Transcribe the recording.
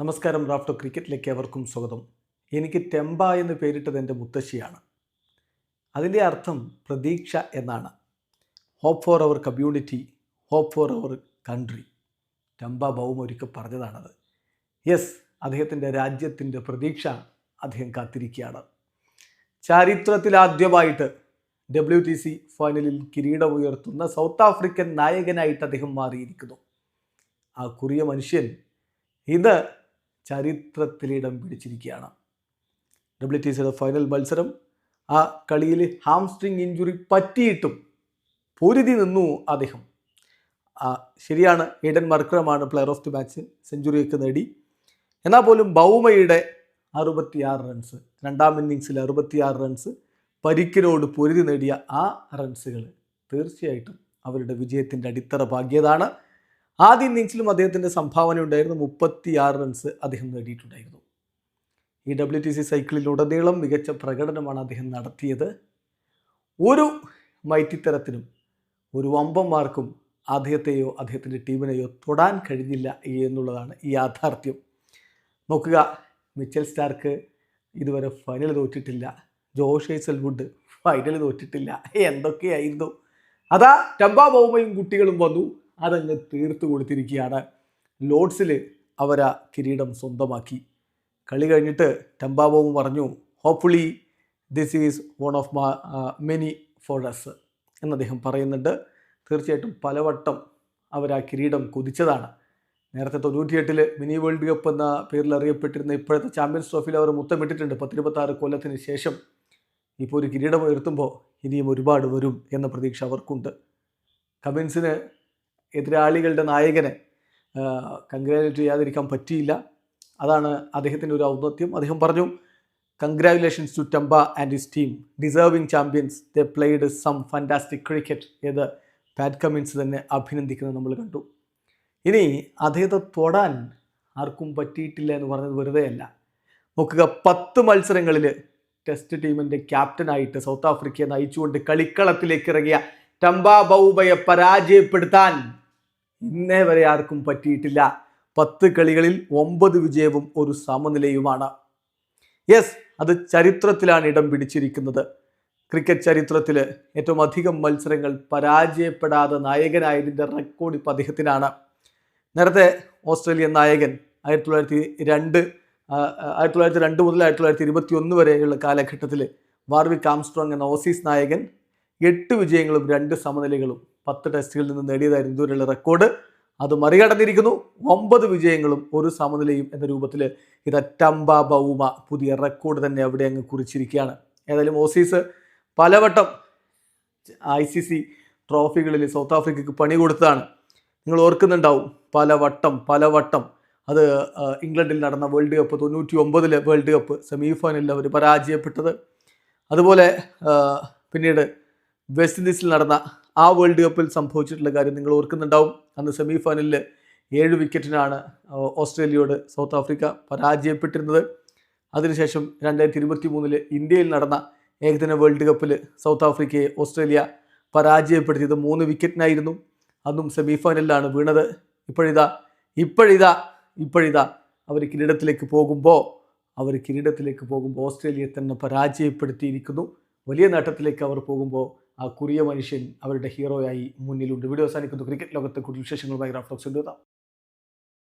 നമസ്കാരം റാഫ്റ്റോ ക്രിക്കറ്റിലേക്ക് എവർക്കും സ്വാഗതം. എനിക്ക് ടെമ്പ എന്ന് പേരിട്ടത് എന്റെ മുത്തശ്ശിയാണ്. അതിന്റെ അർത്ഥം പ്രതീക്ഷ എന്നാണ്. Hope for our community hope for our country Temba Bavuma ഒരിക്കൽ പറഞ്ഞതാണത്. യെസ് അദ്ദേഹത്തിന്റെ രാജ്യത്തിന്റെ പ്രതീക്ഷ അദ്ദേഹം കാത്തിരിക്കുകയാണ്. ചരിത്രത്തിലാദ്യമായിട്ട് ഡബ്ല്യു ടി സി ഫൈനലിൽ കിരീടമുയർത്തുന്ന സൗത്ത് ആഫ്രിക്കൻ നായകനായിട്ട് അദ്ദേഹം മാറിയിരിക്കുന്നു. ആ കുറിയ മനുഷ്യൻ ഇന്ന് ചരിത്രത്തിലിടം പിടിച്ചിരിക്കുകയാണ്. ഡബ്ല്യു ടി സിയുടെ ഫൈനൽ മത്സരം ആ കളിയിൽ ഹാംസ്ട്രിങ് ഇഞ്ചുറി പറ്റിയിട്ടും പൊരുതി നിന്നു അദ്ദേഹം. ശരിയാണ് ഏഡൻ മർക്രമാണ് പ്ലെയർ ഓഫ് ദി മാച്ച് സെഞ്ചുറിയൊക്കെ നേടി. എന്നാൽ പോലും ബൗമയുടെ അറുപത്തിയാറ് റൺസ് രണ്ടാം ഇന്നിങ്സിൽ അറുപത്തിയാറ് റൺസ് പരിക്കിനോട് പൊരുതി നേടിയ ആ റൺസുകൾ തീർച്ചയായിട്ടും അവരുടെ വിജയത്തിന്റെ അടിത്തറ പാകിയതാണ്. ആദ്യ ഇന്നിങ്സിലും അദ്ദേഹത്തിന്റെ സംഭാവന ഉണ്ടായിരുന്നു മുപ്പത്തിയാറ് റൺസ് അദ്ദേഹം നേടിയിട്ടുണ്ടായിരുന്നു. ഈ ഡബ്ല്യു ടി സി സൈക്കിളിലുടനീളം മികച്ച പ്രകടനമാണ് അദ്ദേഹം നടത്തിയത്. ഒരു മൈറ്റിത്തരത്തിനും ഒരു വമ്പന്മാർക്കും അദ്ദേഹത്തെയോ അദ്ദേഹത്തിന്റെ ടീമിനെയോ തൊടാൻ കഴിഞ്ഞില്ല എന്നുള്ളതാണ് ഈ യാഥാർത്ഥ്യം. നോക്കുക മിച്ചൽ സ്റ്റാർക്ക് ഇതുവരെ ഫൈനൽ തോറ്റിട്ടില്ല. ജോഷ് ഹേസൽവുഡ് ഫൈനൽ തോറ്റിട്ടില്ല. എന്തൊക്കെയായിരുന്നു? അതാ ടംബ ബൗമയും കുട്ടികളും വന്നു. അതങ്ങ് തീർത്തു കൊടുത്തിരിക്കുകയാണ്. ലോഡ്സിൽ അവരാ കിരീടം സ്വന്തമാക്കി. കളി കഴിഞ്ഞിട്ട് ടംബ പറഞ്ഞു hopefully this is one of ma many for us എന്ന് അദ്ദേഹം പറയുന്നുണ്ട്. തീർച്ചയായിട്ടും പലവട്ടം അവർ ആ കിരീടം കുതിച്ചതാണ്. നേരത്തെ തൊണ്ണൂറ്റിയെട്ടിൽ മിനി വേൾഡ് കപ്പ് എന്ന പേരിൽ അറിയപ്പെട്ടിരുന്ന ഇപ്പോഴത്തെ ചാമ്പ്യൻസ് ട്രോഫിയിൽ അവർ മുത്തമിട്ടിട്ടുണ്ട് പത്തിരുപത്താറ് കൊല്ലത്തിന് ശേഷം. ഇപ്പോൾ ഒരു കിരീടം ഉയർത്തുമ്പോൾ ഇനിയും ഒരുപാട് വരും എന്ന പ്രതീക്ഷ അവർക്കുണ്ട്. കമിൻസിന് എതിരാളികളുടെ നായകനെ കൺഗ്രാജുലേറ്റ് ചെയ്യാതിരിക്കാൻ പറ്റിയില്ല. അതാണ് അദ്ദേഹത്തിന്റെ ഒരു ഔന്നത്യം. അദ്ദേഹം പറഞ്ഞു congratulations to Temba and his team deserving champions they played some fantastic cricket ഏത് പാറ്റ് കമ്മിൻസ് തന്നെ അഭിനന്ദിക്കുന്നത് നമ്മൾ കണ്ടു. ഇനി അദ്ദേഹത്തെ തൊടാൻ ആർക്കും പറ്റിയിട്ടില്ല എന്ന് പറഞ്ഞത് വെറുതെ അല്ല. നോക്കുക പത്ത് മത്സരങ്ങളിൽ ടെസ്റ്റ് ടീമിന്റെ ക്യാപ്റ്റനായിട്ട് സൗത്ത് ആഫ്രിക്കയെ നയിച്ചുകൊണ്ട് കളിക്കളത്തിലേക്ക് ഇറങ്ങിയ ടംബ ബൗബയെ പരാജയപ്പെടുത്താൻ ഇന്നേ വരെ ആർക്കും പറ്റിയിട്ടില്ല. പത്ത് കളികളിൽ ഒമ്പത് വിജയവും ഒരു സമനിലയുമാണ്. യെസ് അത് ചരിത്രത്തിലാണ് ഇടം പിടിച്ചിരിക്കുന്നത്. ക്രിക്കറ്റ് ചരിത്രത്തിൽ ഏറ്റവും അധികം മത്സരങ്ങൾ പരാജയപ്പെടാതെ നായകനായതിന്റെ റെക്കോർഡ് ഇപ്പം അദ്ദേഹത്തിനാണ്. നേരത്തെ ഓസ്ട്രേലിയൻ നായകൻ ആയിരത്തി തൊള്ളായിരത്തി രണ്ട് ആയിരത്തി തൊള്ളായിരത്തി രണ്ട് മുതൽ ആയിരത്തി തൊള്ളായിരത്തി ഇരുപത്തി ഒന്ന് വരെയുള്ള കാലഘട്ടത്തിൽ വാർവിക് ആംസ്ട്രോങ് എന്ന ഓസീസ് നായകൻ എട്ട് വിജയങ്ങളും രണ്ട് സമനിലകളും പത്ത് ടെസ്റ്റുകളിൽ നിന്ന് നേടിയതായിരുന്നു ഇതുവരെയുള്ള റെക്കോർഡ്. അത് മറികടന്നിരിക്കുന്നു. ഒമ്പത് വിജയങ്ങളും ഒരു സമനിലയും എന്ന രൂപത്തിൽ ഇത് ടംബ ബൗമ പുതിയ റെക്കോർഡ് തന്നെ അവിടെ അങ്ങ് കുറിച്ചിരിക്കുകയാണ്. ഏതായാലും ഓസീസ് പലവട്ടം ഐ സി സി ട്രോഫികളിൽ സൗത്ത് ആഫ്രിക്കയ്ക്ക് പണി കൊടുത്തതാണ്. നിങ്ങൾ ഓർക്കുന്നുണ്ടാവും പലവട്ടം പലവട്ടം അത് ഇംഗ്ലണ്ടിൽ നടന്ന വേൾഡ് കപ്പ് തൊണ്ണൂറ്റി ഒമ്പതിലെ വേൾഡ് കപ്പ് സെമി ഫൈനലിൽ അവർ പരാജയപ്പെട്ടത്. അതുപോലെ പിന്നീട് വെസ്റ്റ് ഇൻഡീസിൽ നടന്ന ആ വേൾഡ് കപ്പിൽ സംഭവിച്ചിട്ടുള്ള കാര്യം നിങ്ങൾ ഓർക്കുന്നുണ്ടാവും. അന്ന് സെമി ഫൈനലിൽ ഏഴ് വിക്കറ്റിനാണ് ഓസ്ട്രേലിയയോട് സൗത്ത് ആഫ്രിക്ക പരാജയപ്പെട്ടിരുന്നത്. അതിനുശേഷം രണ്ടായിരത്തി ഇരുപത്തി മൂന്നിൽ ഇന്ത്യയിൽ നടന്ന ഏകദിന വേൾഡ് കപ്പിൽ സൗത്ത് ആഫ്രിക്കയെ ഓസ്ട്രേലിയ പരാജയപ്പെടുത്തിയത് മൂന്ന് വിക്കറ്റിനായിരുന്നു അന്നും സെമി ഫൈനലിലാണ് വീണത്. ഇപ്പോഴിതാ ഇപ്പോഴിതാ ഇപ്പോഴിതാ അവർ കിരീടത്തിലേക്ക് പോകുമ്പോൾ അവർ കിരീടത്തിലേക്ക് പോകുമ്പോൾ ഓസ്ട്രേലിയയെ തന്നെ പരാജയപ്പെടുത്തിയിരിക്കുന്നു. വലിയ നേട്ടത്തിലേക്ക് അവർ പോകുമ്പോൾ ആ കുറിയ മനുഷ്യൻ അവരുടെ ഹീറോയായി മുന്നിലുണ്ട്. വീഡിയോ അവസാനിക്കുന്നു. ക്രിക്കറ്റ് ലോകത്തെ കൂടുതൽ വിശേഷങ്ങളുമായി റാഫ്റ്റോക്സ്